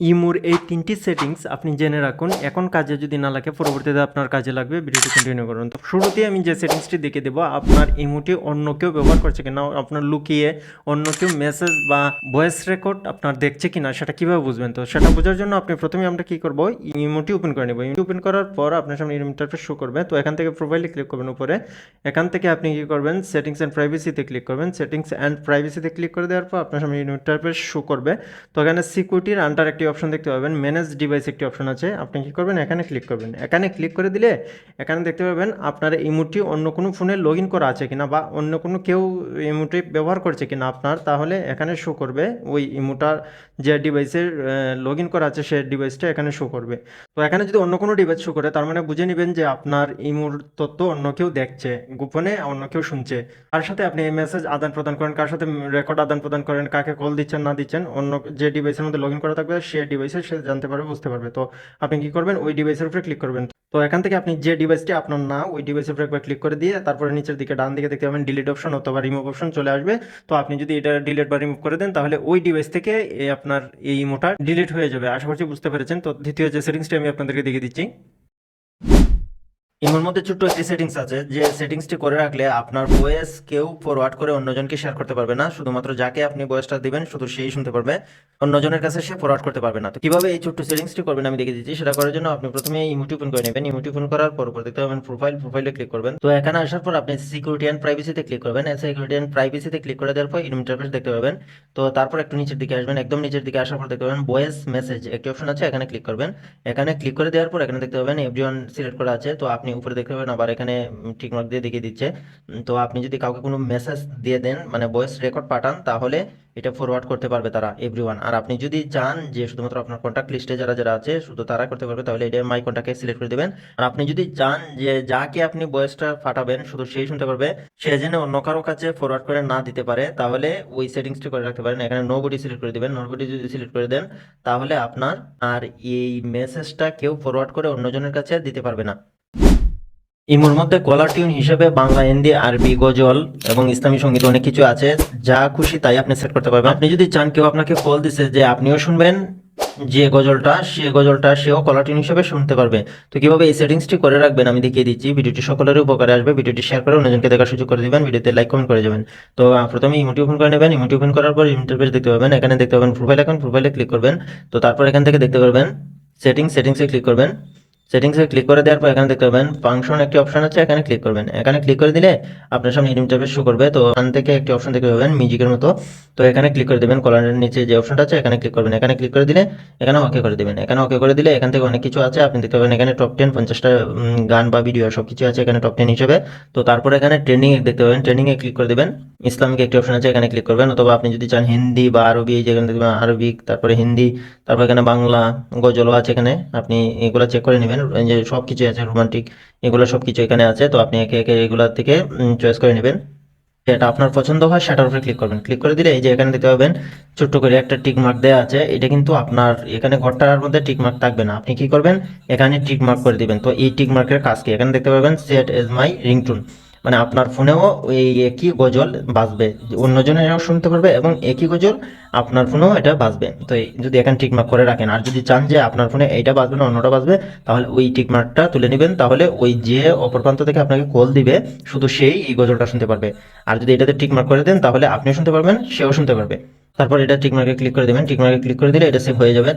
ইমুর এই তিনটি সেটিংস আপনি জেনে রাখুন। এখন কাজে যদি না লাগে, পরবর্তীতে আপনার কাজে লাগবে। ভিডিওটি কন্টিনিউ করুন। তো শুরুতেই আমি যে সেটিংসটি দেখে দেবো, আপনার ইমুটি অন্য কেউ ব্যবহার করছে কিনা, আপনার লুকিয়ে অন্য কেউ মেসেজ বা ভয়েস রেকর্ড আপনার দেখছে কিনা, সেটা কীভাবে বুঝবেন? তো সেটা বোঝার জন্য আপনি প্রথমে আমরা কি করব, ইমোটি ওপেন করে নেব। ইমোটি ওপেন করার পর আপনার সামনে ইন্টারফেস শো করবে। তো এখান থেকে প্রোফাইলে ক্লিক করবেন উপরে। এখান থেকে আপনি কি করবেন সেটিংস অ্যান্ড প্রাইভেসিতে ক্লিক করবেন। সেটিংস অ্যান্ড প্রাইভেসিতে ক্লিক করে দেওয়ার পর আপনার সামনে ইন্টারফেস শো করবে। তো এখানে সিকিউরিটির আন্ডার একটি অপশন দেখতে পাবেন ম্যানেজ ডিভাইস একটি অপশন আছে। আপনি কী করবেন? এখানে ক্লিক করবেন। এখানে ক্লিক করে দিলে এখানে দেখতে পাবেন আপনার ইমোটি অন্য কোনো ফোনে লগ ইন করা আছে কিনা বা অন্য কোনো কেউ ইমোটি ব্যবহার করছে কিনা আপনার, তাহলে এখানে শো করবে। ওই ইমোটার যে ডিভাইসের লগ ইন করা আছে সে ডিভাইসটা এখানে শো করবে। তো এখানে যদি অন্য কোনো ডিভাইস শো করে, তার মানে বুঝে নেবেন যে আপনার ইমোর তথ্য অন্য কেউ দেখছে, গোপনে অন্য কেউ শুনছে। কার সাথে আপনি এই মেসেজ আদান প্রদান করেন, কার সাথে রেকর্ড আদান প্রদান করেন, কাকে কল দিচ্ছেন, না দিচ্ছেন, অন্য যে ডিভাইসের মধ্যে লগ ইন করা থাকবে সে ডিভাইসে সে জানতে পারবে বুঝতে পারবে। তো আপনি কি করবেন? ওই ডিভাইসের উপরে ক্লিক করবেন। তো এখান থেকে আপনি যে ডিভাইসটি আপনার না, ওই ডিভাইসের উপরে একবার ক্লিক করে দিয়ে তারপরে নিচের দিকে ডান দিকে দেখতে পাবেন ডিলিট অপশন অথবা রিমুভ অপশন চলে আসবে। তো আপনি যদি এটা ডিলিট বা রিমুভ করে দেন, তাহলে ওই ডিভাইস থেকে আপনার এই ইমোটা ডিলিট হয়ে যাবে। আশা করছি বুঝতে পেরেছেন। তো দ্বিতীয় যে সেটিংসটি আমি আপনাদেরকে দেখে দিচ্ছি। ইমোর মধ্যে ছোট্ট একটি সেটিংস আছে, যে সেটিংসটি করে রাখলে আপনার ভয়েস কেউ ফরওয়ার্ড করে অন্যজনকে শেয়ার করতে পারবে না, শুধুমাত্র যাকে আপনি ভয়েসটা দিবেন, শুধু সেই শুনতে পারবে, অন্যজনের কাছে সে ফরওয়ার্ড করতে পারবে না। তো কীভাবে এই ছোট্ট সেটিংসটি করবেন আমি দেখিয়ে দিচ্ছি, সেটা করার জন্য আপনি প্রথমে ইমোটি ওপেন করে নেবেন। ইমোটি ওপেন করার পর উপর দেখতে পাবেন প্রোফাইল প্রোফাইলে ক্লিক করবেন। তো এখানে আসার পর আপনি সিকিউরিটি অ্যান্ড প্রাইভেসিতে ক্লিক করবেন। সিকিউরিটি অ্যান্ড প্রাইভেসিতে ক্লিক করে দেওয়ার পর ইন্টারফেস দেখতে পাবেন। তো তারপর একটু নিচের দিকে আসবেন, একদম নিচের দিকে আসার পর দেখতে পাবেন ভয়েস মেসেজ একটি অপশন আছে, এখানে ক্লিক করবেন। এখানে ক্লিক করে দেওয়ার পর এখানে দেখতে পাবেন এভরিওয়ান সিলেক্ট করা আছে। তো আপনি উপরে দেখতে পাবেন, আবার এখানে টিক মার্ক দিয়ে দেখিয়ে দিচ্ছে। তো আপনি যদি কাউকে কোনো মেসেজ দিয়ে দেন মানে ভয়েস রেকর্ড পাঠান, তাহলে এটা ফরওয়ার্ড করতে পারবে তারা এভরিওয়ান আর আপনি যদি চান যে শুধুমাত্র আপনার কন্ট্যাক্ট লিস্টে যারা যারা আছে, শুধু তারা করতে পারবে, তাহলে এটা মাই কন্ট্যাক্টে সিলেক্ট করে দেবেন। আর আপনি যদি চান যে যাকে আপনি ভয়েসটা পাঠাবেন, শুধু সেই শুনতে পারবে, সে যেন অন্য কারও কাছে ফরওয়ার্ড করে না দিতে পারে, তাহলে ওই সেটিংসটি করে রাখতে পারেন। এখানে নো বডি সিলেক্ট করে দেবেন। নো বডি যদি সিলেক্ট করে দেন, তাহলে আপনার আর এই মেসেজটা কেউ ফরওয়ার্ড করে অন্যজনের কাছে দিতে পারবে না। ইমোর মধ্যে কলার টিউন হিসেবে বাংলা, হিন্দি, আরবি, গজল এবং ইসলামী সংগীত অনেক কিছু আছে। যা খুশি তাই আপনি সেট করতে পারবেন। আপনি যদি চান, কেউ আপনাকে কল দিছে যে আপনিও শুনবেন যে গজলটা, সে গজলটা সেও কলার টিউন হিসেবে শুনতে পারবে। তো কীভাবে এই সেটিংসটি করে রাখবেন আমি দেখিয়ে দিচ্ছি। ভিডিওটি সকলের উপকারে আসবে। ভিডিওটি শেয়ার করে অন্যজনকে দেখার সুযোগ করে দিবেন। ভিডিওতে লাইক কমেন্ট করে যাবেন। তো প্রথমে ইমোটি ওপেন করে নেবেন। ইমোটি ওপেন করার পর ইন্টারফেস দেখতে পাবেন। এখানে দেখতে পাবেন প্রোফাইল অ্যাকাউন্ট প্রোফাইলে ক্লিক করবেন। তো তারপর এখান থেকে দেখতে পারবেন সেটিংস সেটিংসে ক্লিক করবেন। সেটিংসে ক্লিক করে দেওয়ার পর এখানে দেখতে পাবেন ফাংশন একটি অপশন আছে, এখানে ক্লিক করবেন। এখানে ক্লিক করে দিলে আপনার সামনে ইন্টারফেস শো করবে। তো এখান থেকে একটি অপশন দেখতে পাবেন মিউজিকের মতো। তো এখানে ক্লিক করে দেবেন কলারের নিচে যে অপশনটা আছে, এখানে ক্লিক করবেন। এখানে ক্লিক করে দিলে এখানে ওকে করে দেবেন। এখানে ওকে করে দিলে এখান থেকে অনেক কিছু আছে। আপনি দেখতে পাবেন এখানে টপ টেন পঞ্চাশটা গান বা ভিডিও সব কিছু আছে এখানে টপ টেন হিসেবে। তো তারপরে এখানে ট্রেনিং দেখতে পাবেন। ট্রেনিং এ ক্লিক করে দেবেন। ইসলামিক একটি অপশন আছে, এখানে ক্লিক করবেন। অথবা আপনি যদি চান হিন্দি বা আরবি, যেখানে দেখবেন আরবিক, তারপরে হিন্দি, তারপর এখানে বাংলা, গজলও আছে এখানে। আপনি এগুলো চেক করে নেবেন। এই যে সব কিছু আছে রোমান্টিক এগুলো সব কিছু এখানে আছে, তো আপনি একে একে এগুলা থেকে চয়েস করে নেবেন। যেটা আপনার পছন্দ হয়, সেটার উপরে ক্লিক করবেন। ক্লিক করে দিলে এই যে এখানে দেখতে পাবেন ছোট্ট করে একটা টিক মার্ক দেওয়া আছে, এটা কিন্তু আপনার এখানে ঘরটার মধ্যে টিক মার্ক থাকবে না। আপনি কি করবেন? এখানে টিক মার্ক করে দিবেন। তো এই টিক মার্কের কাজ কি? এখানে দেখতে পাবেন সেট এজ মাই রিংটোন মানে আপনার ফোনেও ওই একই গজল বাজবে অন্যজনেরও শুনতে পারবে এবং একই গজল আপনার ফোনেও এটা বাজবে। তো যদি এখানে টিক মার্ক করে রাখেন, আর যদি চান যে আপনার ফোনে এইটা বাজবে না অন্যটা বাজবে, তাহলে ওই টিক মার্কটা তুলে নেবেন, তাহলে ওই যে অপর প্রান্ত থেকে আপনাকে কল দিবে, শুধু সেই এই গজলটা শুনতে পারবে। আর যদি এটাতে টিক মার্ক করে দেন, তাহলে আপনিও শুনতে পারবেন, সেও শুনতে পারবে। তারপর এটা টিক মার্কে ক্লিক করে দেবেন টিক মার্কে ক্লিক করে দিলে এটা সেভ হয়ে যাবে।